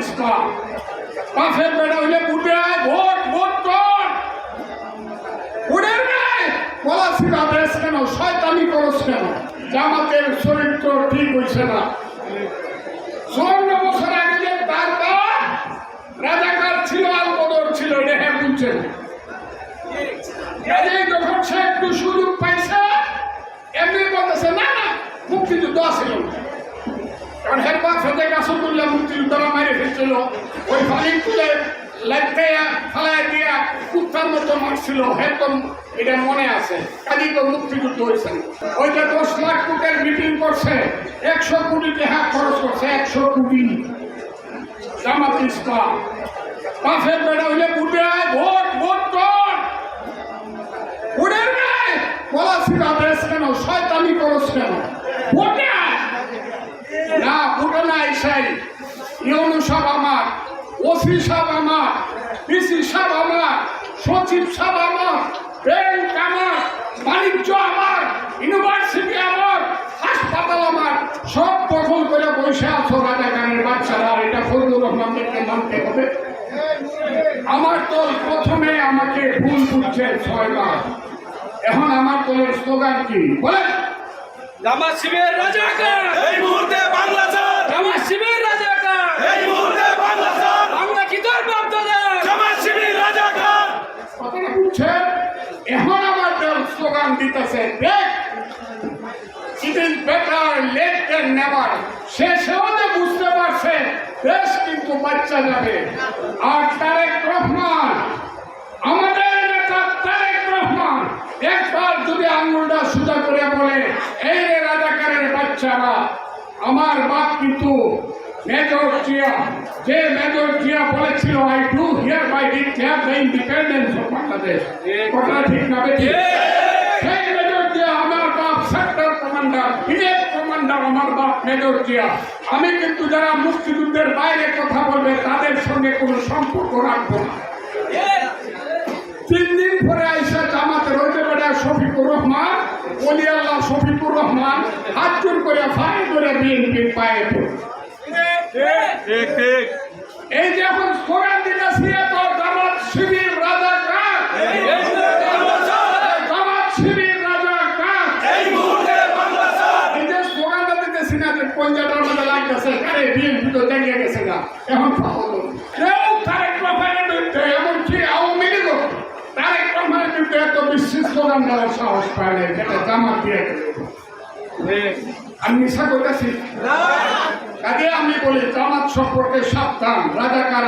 ইসলাম পাশের বেড়া হইলে আয়, ভোট ভোট কর। উড়ের নাই পলাশিরা বেশ কেন, শয়তানি করস কেন? জামাতের চরিত্র ঠিক হইছে না। চুয়ান্ন বছর আগে যে রাজাকার ছিল আল বদর ছিল, এটা হ্যাঁ বুঝছেন যখন সে একটু সুযোগ পাইছে, এমনি বলতেছে, না না, মুক্তিযুদ্ধ আসিল না ফেলছিল ওই ফালি তুলে ফালায় দিয়া কুত্তার মতো মারছিল। একদম এটা মনে আছে। কাজেই তো মুক্তিযুদ্ধ হয়েছে। ওই যে দশ লাখ কোটির মিটিং করছে। একশো কোটি টাকা খরচ করছে, একশো কোটি। জামাত ইসলাম। পাশের বেড়া হইলে ভোট ভোট পলাশিরা বেশ কেন? শয়তানি করস কেন ভোটে আয় না ভোটে না এসাই ইউনু সাহেব আমার ওসি সাহেব আমার পিসি সাহেব আমার সচিব সাহেব আমার ব্যাংক আমার বাণিজ্য আমার ইউনিভার্সিটি আমার হাসপাতাল আমার সব দখল করে বসে আছো রাজাকারের বাচ্চারা এটা ফজলুর রহমানদেরকে মানতে হবে। আমার দল প্রথমে আমাকে ভুল বুঝছে ছয় মাস এখন আমার দলের স্লোগান কি? বলেন। রাজাকার। এই মুহূর্তে বাংলা জামাত শিবির রাজাকার এই মুহূর্তে বাংলা ছাড় বাংলা কি তোর বাপ দাদা জামাত শিবির রাজাকার কথাটা বুঝছেন এখন আমার দল স্লোগান দিতেছে বুঝতে পারছে কিন্তু বাচ্চা যাবে। আর আমাদের একবার যদি করে এই রে রাজাকারের আমার বাপ কিন্তু মেজর যে মেজর জিয়া বলেছিল I do hereby declare the independence of Bangladesh না বেঠিক? সেই মেজর জিয়া আমার বাপ সেক্টর কমান্ডার বিএফ কমান্ডার আমার বাপ মেজর জিয়া আমি কিন্তু যারা মুক্তিযুদ্ধের বাইরে কথা বলবে তাদের সঙ্গে কোনো সম্পর্ক রাখব না। তিন দিন পরে আইসা জামাতের ওই যে বেটা শফিকুর রহমান অলি আল্লাহ শফিকুর রহমান হাত জোর করে ফাই করে বিএনপির পায়ে এই যে এখন তো জামাত শিবির রাজা কার জামাত শিবির রাজা কার এই মুহূর্তে বাংলা ছাড় এই যে স্লোগানটা দিতেছি না যে পঞ্জাবের মধ্যে লাগতেছে আরে বিএনপি তো গেছে না এখন তারেক রহমানের বিরুদ্ধে এমনকি আওয়ামী লীগ? তারেক রহমানের বিরুদ্ধে এত বিশ্ব স্লোগান দেওয়ার সাহস পায় নাই যেটা জামাত দিয়ে আমি মিশা করতেছি কাজে আমি বলি, জামাত সম্পর্কে সাবধান, রাজাকার